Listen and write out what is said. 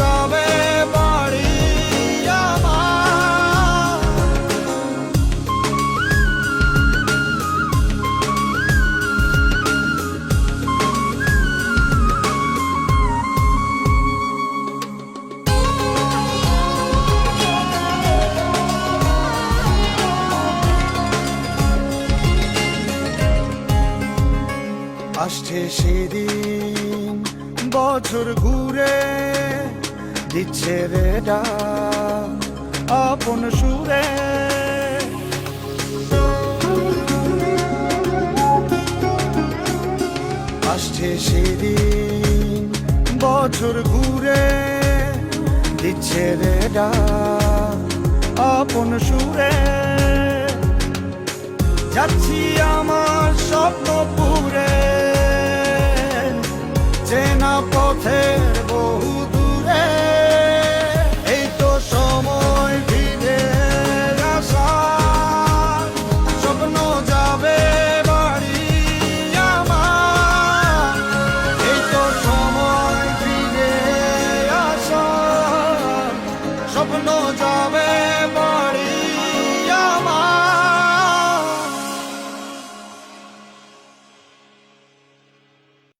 যাবে বাড়ি আসছে সেদিন বছর ঘুরে। দিচ্ছে রে ডাক আপন সুরে। আসছে সেদিন বছর ঘুরে, দিচ্ছে রে ডাক আপন সুরে। যাচ্ছি আমার স্বপ্ন পুরে, চেনা পথের আসার স্বপ্ন যাবে বাড়ি